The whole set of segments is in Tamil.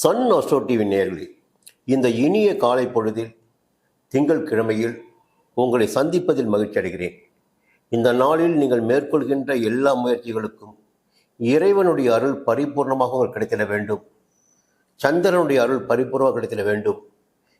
சன் அசோட்டிவின் டிவி நேர்களே இந்த இனிய காலை பொழுதில் திங்கள் கிழமையில் உங்களை சந்திப்பதில் மகிழ்ச்சி அடைகிறேன். இந்த நாளில் நீங்கள் மேற்கொள்கின்ற எல்லா முயற்சிகளுக்கும் இறைவனுடைய அருள் பரிபூர்ணமாக உங்களுக்கு கிடைத்திட வேண்டும். சந்திரனுடைய அருள் பரிபூர்ணமாக கிடைத்திட வேண்டும்.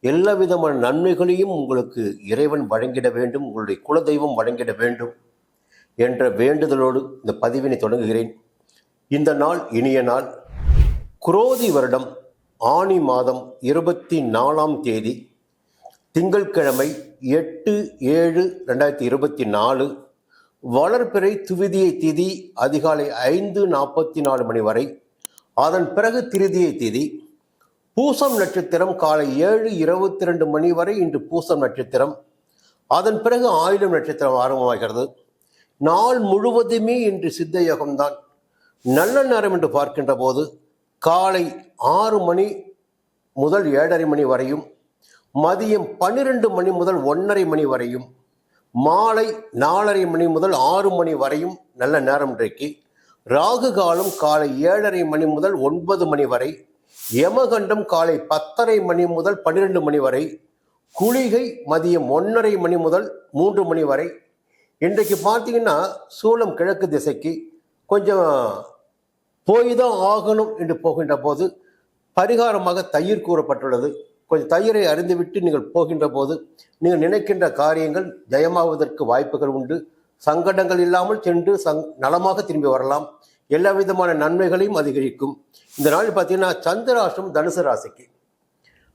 எல்லா விதமான நன்மைகளையும் உங்களுக்கு இறைவன் வழங்கிட வேண்டும் உங்களுடைய குலதெய்வம் வழங்கிட வேண்டும் என்ற வேண்டுதலோடு இந்த பதிவினை தொடங்குகிறேன். இந்த நாள் இனிய நாள். குரோதி வருடம் ஆனி மாதம் இருபத்தி நாலாம் தேதி திங்கட்கிழமை எட்டு ஏழு ரெண்டாயிரத்தி இருபத்தி நாலு வளர்பிறை துவிதியை திதி அதிகாலை ஐந்து நாற்பத்தி நாலு மணி வரை. அதன் பிறகு திருதியை திதி பூசம் நட்சத்திரம் காலை ஏழு இருபத்தி ரெண்டு மணி வரை இன்று பூசம் நட்சத்திரம். அதன் பிறகு ஆயுளம் நட்சத்திரம் ஆரம்பமாகிறது. நாள் முழுவதுமே இன்று சித்த யோகம்தான். நல்ல நேரம் என்று பார்க்கின்ற போது காலை ஆறு மணி முதல் ஏழரை மணி வரையும் மதியம் பன்னிரெண்டு மணி முதல் ஒன்றரை மணி வரையும் மாலை நாலரை மணி முதல் ஆறு மணி வரையும் நல்ல நேரம் இன்றைக்கு. ராகு காலம் காலை ஏழரை மணி முதல் ஒன்பது மணி வரை யமகண்டம் காலை பத்தரை மணி முதல் பன்னிரெண்டு மணி வரை குளிகை மதியம் ஒன்றரை மணி முதல் மூன்று மணி வரை. இன்றைக்கு பார்த்தீங்கன்னா சூலம் கிழக்கு திசைக்கு கொஞ்சம் போய் தான் ஆகணும் என்று போகின்ற போது பரிகாரமாக தயிர் கூறப்பட்டுள்ளது. கொஞ்சம் தயிரை அறிந்துவிட்டு நீங்கள் போகின்ற போது நீங்கள் நினைக்கின்ற காரியங்கள் ஜெயமாவதற்கு வாய்ப்புகள் உண்டு. சங்கடங்கள் இல்லாமல் சென்று சங் நலமாக திரும்பி வரலாம். எல்லா விதமான நன்மைகளையும் அதிகரிக்கும். இந்த நாளில் பார்த்தீங்கன்னா சந்திராசம் தனுசு ராசிக்கு.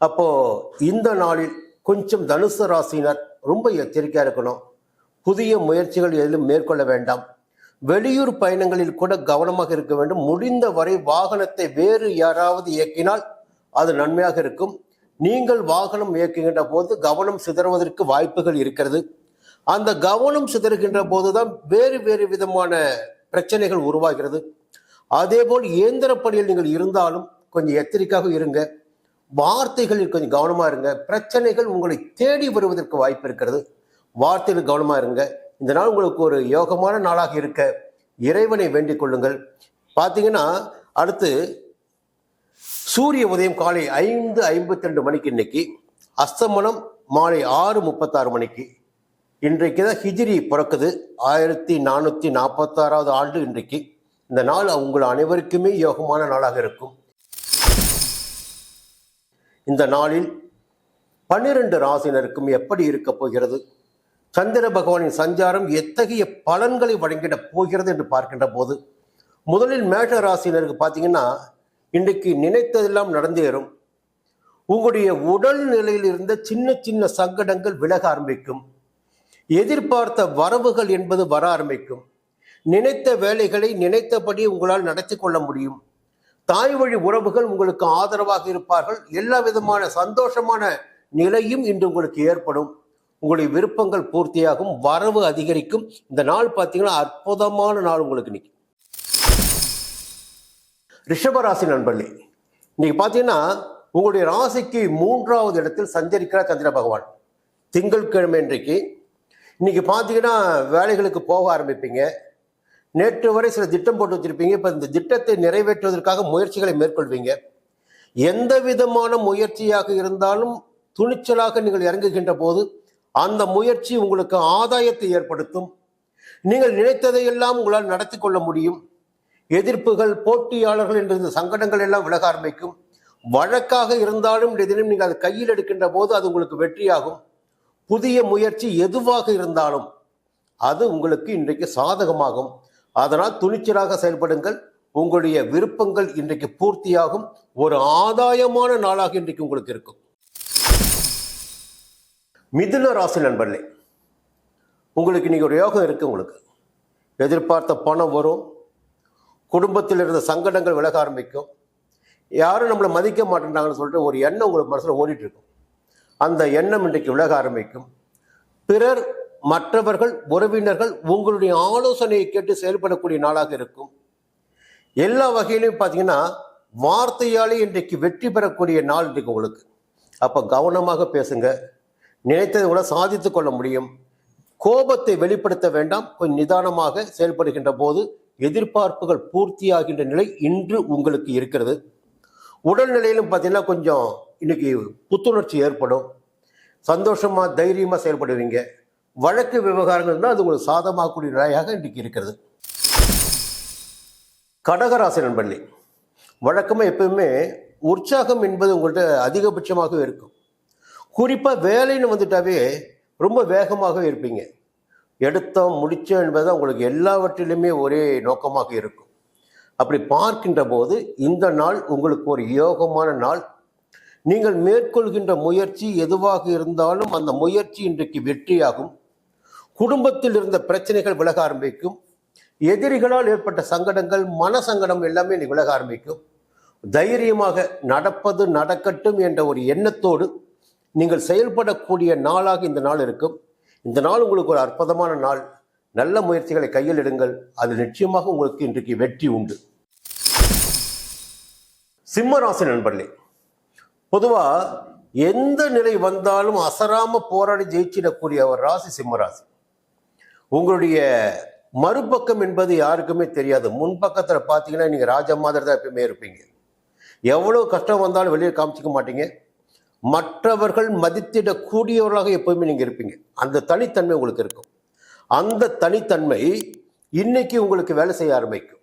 அப்போது இந்த நாளில் கொஞ்சம் தனுசு ராசினர் ரொம்ப எச்சரிக்கையாக இருக்கணும். புதிய முயற்சிகள் எதுவும் மேற்கொள்ள வேண்டாம். வெளியூர் பயணங்களில் கூட கவனமாக இருக்க வேண்டும். முடிந்த வரை வாகனத்தை வேறு யாராவது இயக்கினால் அது நன்மையாக இருக்கும். நீங்கள் வாகனம் இயக்குகின்ற போது கவனம் சிதறுவதற்கு வாய்ப்புகள் இருக்கிறது. அந்த கவனம் சிதறுகின்ற போதுதான் வேறு வேறு விதமான பிரச்சனைகள் உருவாகிறது. அதேபோல் இயந்திர பணியில் நீங்கள் இருந்தாலும் கொஞ்சம் எச்சரிக்கையாக இருங்க. வார்த்தைகளில் கொஞ்சம் கவனமாக இருங்க. பிரச்சனைகள் உங்களை தேடி வருவதற்கு வாய்ப்பு இருக்கிறது. வார்த்தையில் கவனமாக இருங்க. இந்த நாள் உங்களுக்கு ஒரு யோகமான நாளாக இருக்க இறைவனை வேண்டிக் கொள்ளுங்கள். பார்த்தீங்கன்னா அடுத்து சூரிய உதயம் காலை ஐந்து ஐம்பத்தி ரெண்டு மணிக்கு இன்னைக்கு அஸ்தமனம் மாலை ஆறு முப்பத்தாறு மணிக்கு. இன்றைக்கு தான் ஹிஜிரி பிறக்குது. ஆயிரத்தி நானூற்றி நாற்பத்தாறாவது ஆண்டு இன்றைக்கு. இந்த நாள் உங்கள் அனைவருக்குமே யோகமான நாளாக இருக்கும். இந்த நாளில் பன்னிரண்டு ராசினருக்கும் எப்படி இருக்க போகிறது? சந்திர பகவானின் சஞ்சாரம் எத்தகைய பலன்களை வழங்கிட போகிறது என்று பார்க்கின்ற போது முதலில் மேஷ ராசினருக்கு பார்த்தீங்கன்னா இன்றைக்கு நினைத்ததெல்லாம் நடந்தேறும். உங்களுடைய உடல் நிலையில் இருந்த சின்ன சின்ன சங்கடங்கள் விலக ஆரம்பிக்கும். எதிர்பார்த்த வரவுகள் என்பது வர ஆரம்பிக்கும். நினைத்த வேலைகளை நினைத்தபடி உங்களால் நடத்தி கொள்ள முடியும். தாய் வழி உறவுகள் உங்களுக்கு ஆதரவாக இருப்பார்கள். எல்லா விதமான சந்தோஷமான நிலையும் இன்று உங்களுக்கு ஏற்படும். உங்களுடைய விருப்பங்கள் பூர்த்தியாகும் வரவு அதிகரிக்கும். இந்த நாள் பார்த்தீங்கன்னா அற்புதமான நாள் உங்களுக்கு இன்னைக்கு. ரிஷபராசி நண்பர்களே இன்னைக்கு பார்த்தீங்கன்னா உங்களுடைய ராசிக்கு மூன்றாவது இடத்தில் சஞ்சரிக்கிறார் சந்திர பகவான். திங்கட்கிழமை இன்றைக்கு. இன்னைக்கு பார்த்தீங்கன்னா வேலைகளுக்கு போக ஆரம்பிப்பீங்க. நேற்று வரை சில திட்டம் போட்டு வச்சிருப்பீங்க. இப்போ இந்த திட்டத்தை நிறைவேற்றுவதற்காக முயற்சிகளை மேற்கொள்வீங்க. எந்த விதமான முயற்சியாக இருந்தாலும் துணிச்சலாக நீங்கள் இறங்குகின்ற போது அந்த முயற்சி உங்களுக்கு ஆதாயத்தை ஏற்படுத்தும். நீங்கள் நினைத்ததையெல்லாம் உங்களால் நடத்தி கொள்ள முடியும். எதிர்ப்புகள் போட்டியாளர்கள் என்ற சங்கடங்கள் எல்லாம் விலக ஆரம்பிக்கும். வழக்காக இருந்தாலும் இந்த தினம் நீங்கள் அதை கையில் எடுக்கின்ற போது அது உங்களுக்கு வெற்றியாகும். புதிய முயற்சி எதுவாக இருந்தாலும் அது உங்களுக்கு இன்றைக்கு சாதகமாகும். அதனால் துணிச்சலாக செயல்படுங்கள். உங்களுடைய விருப்பங்கள் இன்றைக்கு பூர்த்தியாகும். ஒரு ஆதாயமான நாளாக இன்றைக்கு உங்களுக்கு இருக்கும். மிதுன ராசி நண்பர்களே உங்களுக்கு இன்றைக்கி ஒரு யோகம் இருக்குது உங்களுக்கு. எதிர்பார்த்த பணம் வரும் குடும்பத்தில் இருந்த சங்கடங்கள் விலக ஆரம்பிக்கும். யாரும் நம்மளை மதிக்க மாட்டேன்றாங்கன்னு சொல்லிட்டு ஒரு எண்ணம் உங்களுக்கு மனசில் ஓடிட்டு இருக்கும். அந்த எண்ணம் இன்றைக்கு விலக ஆரம்பிக்கும். பிறர் மற்றவர்கள் உறவினர்கள் உங்களுடைய ஆலோசனையை கேட்டு செயல்படக்கூடிய நாளாக இருக்கும். எல்லா வகையிலையும் பார்த்தீங்கன்னா வார்த்தையாலே இன்றைக்கு வெற்றி பெறக்கூடிய நாள் இன்றைக்கு உங்களுக்கு. அப்போ கவனமாக பேசுங்க. நினைத்தது கூட சாதித்து கொள்ள முடியும். கோபத்தை வெளிப்படுத்த வேண்டாம். கொஞ்சம் நிதானமாக செயல்படுகின்ற போது எதிர்பார்ப்புகள் பூர்த்தியாகின்ற நிலை இன்று உங்களுக்கு இருக்கிறது. உடல்நிலையிலும் பார்த்தீங்கன்னா கொஞ்சம் இன்னைக்கு புத்துணர்ச்சி ஏற்படும். சந்தோஷமாக தைரியமாக செயல்படுவீங்க. வழக்கு விவகாரங்கள் தான் அது உங்களுக்கு சாதமாகக்கூடிய நிலையாக இன்னைக்கு இருக்கிறது. கடகராசி நண்பர்களே வழக்கமாக எப்பவுமே உற்சாகம் என்பது உங்கள்கிட்ட அதிகபட்சமாகவே இருக்கும். குறிப்பாக வேலைன்னு வந்துட்டாவே ரொம்ப வேகமாக இருப்பீங்க. எடுத்தோம் முடித்தோம் என்பது உங்களுக்கு எல்லாவற்றிலுமே ஒரே நோக்கமாக இருக்கும். அப்படி பார்க்கின்ற போது இந்த நாள் உங்களுக்கு ஒரு யோகமான நாள். நீங்கள் மேற்கொள்கின்ற முயற்சி எதுவாக இருந்தாலும் அந்த முயற்சி இன்றைக்கு வெற்றியாகும். குடும்பத்தில் இருந்த பிரச்சனைகள் விலக ஆரம்பிக்கும். எதிரிகளால் ஏற்பட்ட சங்கடங்கள் மன சங்கடம் எல்லாமே விலக ஆரம்பிக்கும். தைரியமாக நடப்பது நடக்கட்டும் என்ற ஒரு எண்ணத்தோடு நீங்கள் செயல்படக்கூடிய நாளாக இந்த நாள் இருக்கும். இந்த நாள் உங்களுக்கு ஒரு அற்புதமான நாள். நல்ல முயற்சிகளை கையில் எடுங்கள். அது நிச்சயமாக உங்களுக்கு இன்றைக்கு வெற்றி உண்டு. சிம்மராசி நண்பர்களே பொதுவாக எந்த நிலை வந்தாலும் அசராம போராடி ஜெயிச்சிடக்கூடிய ஒரு ராசி. சிம்மராசி உங்களுடைய மறுபக்கம் என்பது யாருக்குமே தெரியாது. முன்பக்கத்தில் பார்த்தீங்கன்னா நீங்கள் ராஜா மாதிரி தான் எப்பயுமே இருப்பீங்க. எவ்வளோ கஷ்டம் வந்தாலும் வெளியே காமிச்சிக்க மாட்டீங்க. மற்றவர்கள் மதித்திடக்கூடியவர்களாக எப்பவுமே நீங்கள் இருப்பீங்க. அந்த தனித்தன்மை உங்களுக்கு இருக்கும். அந்த தனித்தன்மை இன்னைக்கு உங்களுக்கு வேலை செய்ய ஆரம்பிக்கும்.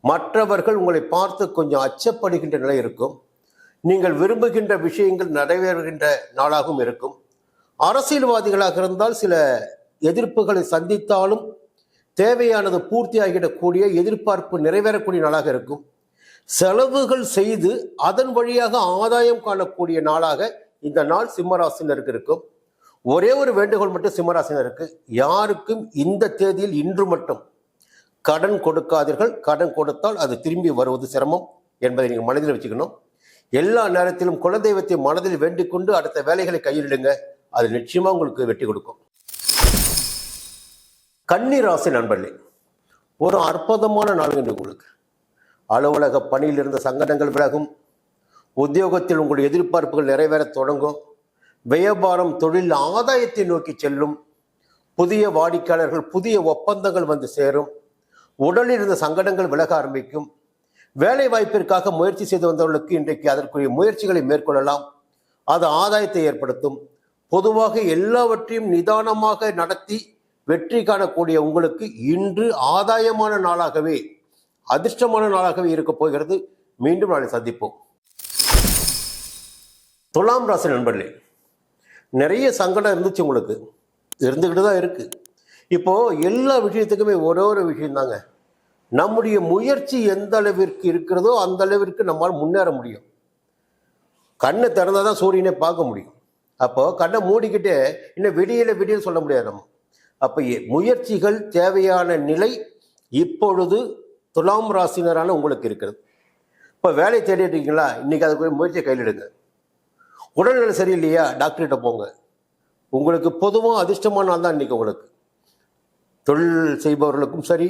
மற்றவர்கள் உங்களை பார்த்து கொஞ்சம் அச்சப்படுகின்ற நிலை இருக்கும். நீங்கள் விரும்புகின்ற விஷயங்கள் நிறைவேறுகின்ற நாளாகவும் இருக்கும். அரசியல்வாதிகளாக இருந்தால் சில எதிர்ப்புகளை சந்தித்தாலும் தேவையானது பூர்த்தியாகிடக்கூடிய எதிர்பார்ப்பு நிறைவேறக்கூடிய நாளாக இருக்கும். செலவுகள் செய்து அதன் வழியாக ஆதாயம் காணக்கூடிய நாளாக இந்த நாள் சிம்மராசினருக்கு இருக்கும். ஒரே ஒரு வேண்டுகோள் மட்டும் சிம்மராசினருக்கு. யாருக்கும் இந்த தேதியில் இன்று மட்டும் கடன் கொடுக்காதீர்கள். கடன் கொடுத்தால் அது திரும்பி வருவது சிரமம் என்பதை நீங்கள் மனதில் வச்சுக்கணும். எல்லா நேரத்திலும் குலதெய்வத்தை மனதில் வேண்டிக் கொண்டு அடுத்த வேலைகளை கையிலிடுங்க. அது நிச்சயமா உங்களுக்கு வெட்டி கொடுக்கும். கன்னி ராசி நண்பர்களே ஒரு அற்புதமான நாள் என்று உங்களுக்கு. அலுவலக பணியில் இருந்த சங்கடங்கள் விலகும். உத்தியோகத்தில் உங்களுடைய எதிர்பார்ப்புகள் நிறைவேறத் தொடங்கும். வியாபாரம் தொழில் ஆதாயத்தை நோக்கி செல்லும். புதிய வாடிக்கையாளர்கள் புதிய ஒப்பந்தங்கள் வந்து சேரும். உடலில் இருந்த சங்கடங்கள் விலக ஆரம்பிக்கும். வேலை வாய்ப்பிற்காக முயற்சி செய்து வந்தவர்களுக்கு இன்றைக்கு அதற்குரிய முயற்சிகளை மேற்கொள்ளலாம். அது ஆதாயத்தை ஏற்படுத்தும். பொதுவாக எல்லாவற்றையும் நிதானமாக நடத்தி வெற்றி காணக்கூடிய உங்களுக்கு இன்று ஆதாயமான நாளாகவே அதிர்ஷ்டமான நாளாகவே இருக்க போகிறது. மீண்டும் நாளை சந்திப்போம். துலாம் ராசி நண்பர்களே நிறைய சங்கடம் இருந்துச்சு உங்களுக்கு. இருந்துக்கிட்டு தான் இருக்குது இப்போது எல்லா விஷயத்துக்குமே ஒரே ஒரு விஷயந்தாங்க நம்முடைய முயற்சி எந்த அளவிற்கு இருக்கிறதோ அந்த அளவிற்கு நம்மால் முன்னேற முடியும். கண்ணை திறந்தால் தான் சூரியனை பார்க்க முடியும். அப்போது கண்ணை மூடிக்கிட்டே இன்னும் விடியல விடியல் சொல்ல முடியாது நம்ம. அப்போ முயற்சிகள் தேவையான நிலை இப்பொழுது துலாம் ராசினரான உங்களுக்கு இருக்கிறது. இப்போ வேலையை தேடிட்டு இருக்கீங்களா இன்றைக்கி அதுக்கு முயற்சியை கையிலிடுங்க. உடல்நிலை சரியில்லையா? டாக்டர்கிட்ட போங்க. உங்களுக்கு பொதுவாக அதிர்ஷ்டமான நாள் தான் இன்றைக்கி உங்களுக்கு. தொழில் செய்பவர்களுக்கும் சரி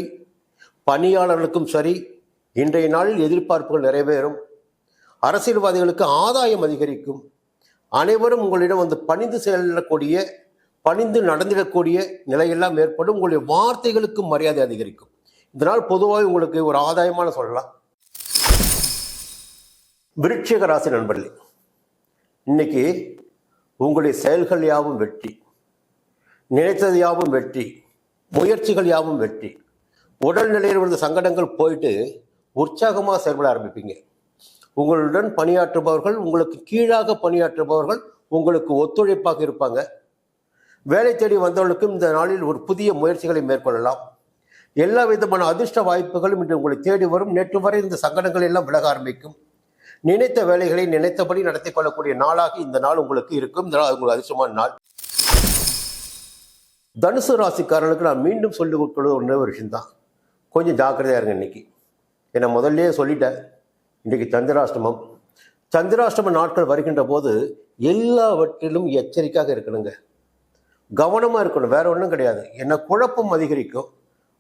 பணியாளர்களுக்கும் சரி இன்றைய நாளில் எதிர்பார்ப்புகள் நிறைவேறும் அரசியல்வாதிகளுக்கு ஆதாயம் அதிகரிக்கும். அனைவரும் உங்களிடம் வந்து பணிந்து செல்லக்கூடிய பணிந்து நடந்திடக்கூடிய நிலையெல்லாம் ஏற்படும். உங்களுடைய வார்த்தைகளுக்கு மரியாதை அதிகரிக்கும். இதனால் பொதுவாக உங்களுக்கு ஒரு ஆதாயமான சொல்லலாம். விருட்சிக ராசி நண்பர்களே இன்னைக்கு உங்களுடைய செயல்கள் யாவும் வெற்றி நினைத்தது யாவும் வெற்றி முயற்சிகள் யாவும் வெற்றி உடல்நிலையில் இருந்த சங்கடங்கள் போயிட்டு உற்சாகமாக செயல்பட ஆரம்பிப்பீங்க. உங்களுடன் பணியாற்றுபவர்கள் உங்களுக்கு கீழாக பணியாற்றுபவர்கள் உங்களுக்கு ஒத்துழைப்பாக இருப்பாங்க. வேலை தேடி வந்தவர்களுக்கும் இந்த நாளில் ஒரு புதிய முயற்சிகளை மேற்கொள்ளலாம். எல்லா விதமான அதிர்ஷ்ட வாய்ப்புகளும் இன்று உங்களை தேடி வரும். நேற்று வரை இந்த சங்கடங்கள் எல்லாம் விலக ஆரம்பிக்கும். நினைத்த வேலைகளை நினைத்தபடி நடத்தி கொள்ளக்கூடிய நாளாக இந்த நாள் உங்களுக்கு இருக்கும். இந்த நாள் உங்களுக்கு அதிர்ஷ்டமான நாள். தனுசு ராசிக்காரர்களுக்கு நான் மீண்டும் சொல்லிக் கொடுக்கிறது ஒன்றே ஒரு விஷயம்தான். கொஞ்சம் ஜாக்கிரதையாக இருங்க இன்னைக்கு. ஏன்னா முதல்லயே சொல்லிட்டேன். இன்றைக்கி சந்திராஷ்டமம். சந்திராஷ்டம நாட்கள் வருகின்ற போது எல்லாவற்றிலும் எச்சரிக்கையாக இருக்கணுங்க. கவனமாக இருக்கணும். வேற ஒன்றும் கிடையாது. என்ன குழப்பம் அதிகரிக்கும்.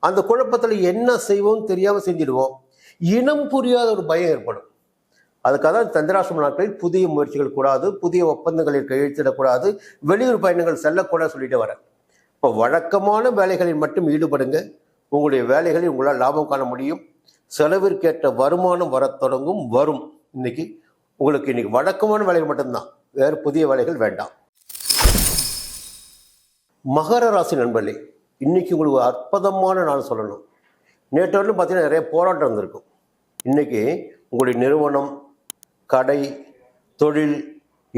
அந்த குழப்பத்தில் என்ன செய்வோம் தெரியாமல் செஞ்சிடுவோம். இனம் புரியாத ஒரு பயம் ஏற்படும். அதுக்காக தான் சந்திராசிரம நாட்களில் புதிய முயற்சிகள் கூடாது புதிய ஒப்பந்தங்களில் கையெழுத்திடக்கூடாது வெளியூர் பயணங்கள் செல்லக்கூடாது சொல்லிட்டு வரேன். இப்போ வழக்கமான வேலைகளில் மட்டும் ஈடுபடுங்க. உங்களுடைய வேலைகளில் உங்களால் லாபம் காண முடியும். செலவிற்கேற்ற வருமானம் வரத் தொடங்கும் வரும். இன்னைக்கு உங்களுக்கு இன்னைக்கு வழக்கமான வேலைகள் மட்டும்தான். வேறு புதிய வேலைகள் வேண்டாம். மகர ராசி நண்பர்களே இன்றைக்கி உங்களுக்கு ஒரு அற்புதமான நாள் சொல்லணும். நேற்று வரலும் பார்த்தீங்கன்னா நிறைய போராட்டம் இருந்திருக்கும். இன்றைக்கி உங்களுடைய நிறுவனம் கடை தொழில்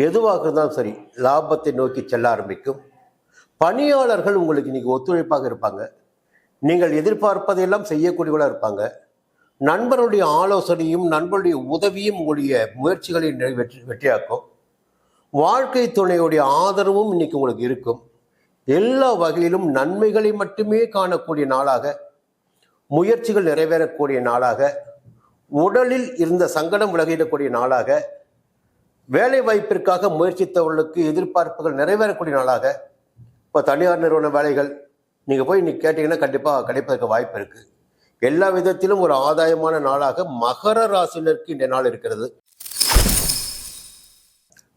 எதுவாக இருந்தாலும் சரி லாபத்தை நோக்கி செல்ல ஆரம்பிக்கும். பணியாளர்கள் உங்களுக்கு இன்றைக்கி ஒத்துழைப்பாக இருப்பாங்க. நீங்கள் எதிர்பார்ப்பதையெல்லாம் செய்யக்கூடியவர்களாக இருப்பாங்க. நண்பருடைய ஆலோசனையும் நண்பருடைய உதவியும் உங்களுடைய முயற்சிகளை வெற்றி வெற்றியாக்கும். வாழ்க்கை துணையுடைய ஆதரவும் இன்றைக்கி உங்களுக்கு இருக்கும். எல்லா வகையிலும் நன்மைகளை மட்டுமே காணக்கூடிய நாளாக முயற்சிகள் நிறைவேறக்கூடிய நாளாக உடலில் இருந்த சங்கடம் விலகிடக்கூடிய நாளாக வேலை வாய்ப்பிற்காக முயற்சித்தவர்களுக்கு எதிர்பார்ப்புகள் நிறைவேறக்கூடிய நாளாக இப்போ தனியார் நிறுவன வேலைகள் நீங்கள் போய் இன்னைக்கு கேட்டிங்கன்னா கண்டிப்பாக கிடைப்பதற்கு வாய்ப்பு இருக்குது எல்லா விதத்திலும் ஒரு ஆதாயமான நாளாக மகர ராசினருக்கு இந்த நாள் இருக்கிறது.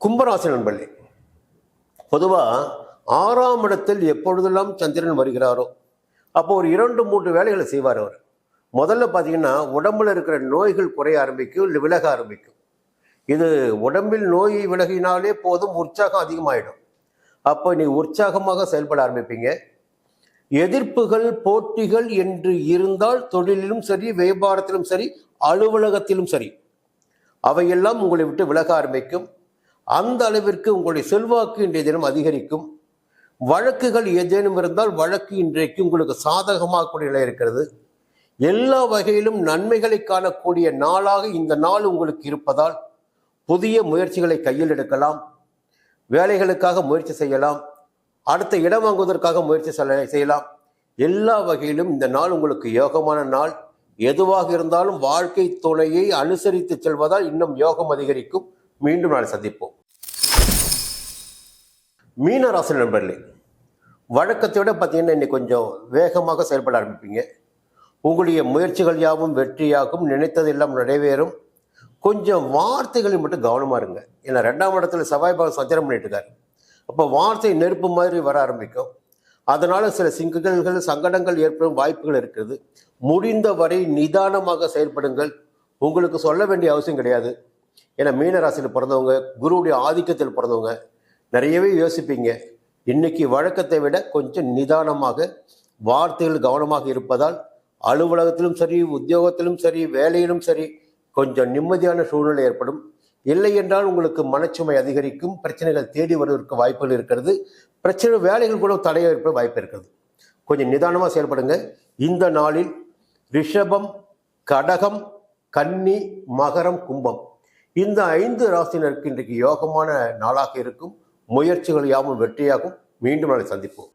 கும்பராசி நண்பர்களே பொதுவாக ஆறாம் இடத்தில் எப்பொழுதெல்லாம் சந்திரன் வருகிறாரோ அப்போ ஒரு இரண்டு மூன்று வேலைகளை செய்வார் அவர். முதல்ல பார்த்தீங்கன்னா உடம்புல இருக்கிற நோய்கள் குறைய ஆரம்பிக்கும் இல்லை விலக ஆரம்பிக்கும். இது உடம்பில் நோய் விலகினாலே போதும் உற்சாகம் அதிகமாயிடும். அப்போ நீ உற்சாகமாக செயல்பட ஆரம்பிப்பீங்க. எதிர்ப்புகள் போட்டிகள் என்று இருந்தால் தொழிலிலும் சரி வியாபாரத்திலும் சரி அலுவலகத்திலும் சரி அவையெல்லாம் உங்களை விட்டு விலக ஆரம்பிக்கும். அந்த அளவிற்கு உங்களுடைய செல்வாக்கு இன்றைய தினம் அதிகரிக்கும். வழக்குகள் ஏதேனும் இருந்தால் வழக்கு இன்றைக்கு உங்களுக்கு சாதகமாகக்கூடிய நிலை இருக்கிறது. எல்லா வகையிலும் நன்மைகளை காணக்கூடிய நாளாக இந்த நாள் உங்களுக்கு இருப்பதால் புதிய முயற்சிகளை கையில் எடுக்கலாம். வேலைகளுக்காக முயற்சி செய்யலாம். அடுத்த இடம் வாங்குவதற்காக முயற்சி செய்யலாம். எல்லா வகையிலும் இந்த நாள் உங்களுக்கு யோகமான நாள். எதுவாக இருந்தாலும் வாழ்க்கை துணையை அனுசரித்து செல்வதால் இன்னும் யோகம் அதிகரிக்கும். மீண்டும் நாளை சந்திப்போம். மீன ராசி நண்பர்களே வழக்கத்தை விட பார்த்தீங்கன்னா இன்னைக்கு கொஞ்சம் வேகமாக செயல்பட ஆரம்பிப்பீங்க. உங்களுடைய முயற்சிகள் யாவும் வெற்றியாகும் நினைத்ததெல்லாம் நிறைவேறும். கொஞ்சம் வார்த்தைகளில் மட்டும் கவனமாக இருங்க. ஏன்னா ரெண்டாம் இடத்துல செவ்வாய் பாவம் சஞ்சாரம் பண்ணிட்டு இருக்காரு. அப்போ வார்த்தை நெருப்பு மாதிரி வர ஆரம்பிக்கும். அதனால் சில சிக்கல்கள் சங்கடங்கள் ஏற்படும் வாய்ப்புகள் இருக்கிறது முடிந்தவரை நிதானமாக செயல்படுங்கள். உங்களுக்கு சொல்ல வேண்டிய அவசியம் கிடையாது. ஏன்னா மீனராசியில் பிறந்தவங்க குருவுடைய ஆதிக்கத்தில் பிறந்தவங்க நிறையவே யோசிப்பீங்க. இன்னைக்கு வழக்கத்தை விட கொஞ்சம் நிதானமாக வார்த்தைகள் கவனமாக இருப்பதால் அலுவலகத்திலும் சரி உத்தியோகத்திலும் சரி வேலையிலும் சரி கொஞ்சம் நிம்மதியான சூழ்நிலை ஏற்படும். இல்லை என்றால் உங்களுக்கு மனச்சுமை அதிகரிக்கும் பிரச்சனைகள் தேடி வருவதற்கு வாய்ப்புகள் இருக்கிறது. பிரச்சனை வேலைகள் கூட தடையாக இருப்ப வாய்ப்பு இருக்கிறது. கொஞ்சம் நிதானமாக செயல்படுங்க. இந்த நாளில் ரிஷபம் கடகம் கன்னி மகரம் கும்பம். இந்த ஐந்து ராசினருக்கு இன்றைக்கு யோகமான நாளாக இருக்கும். முயற்சிகள் யாவும் வெற்றியாகும். மீண்டும் நாளை சந்திப்போம்.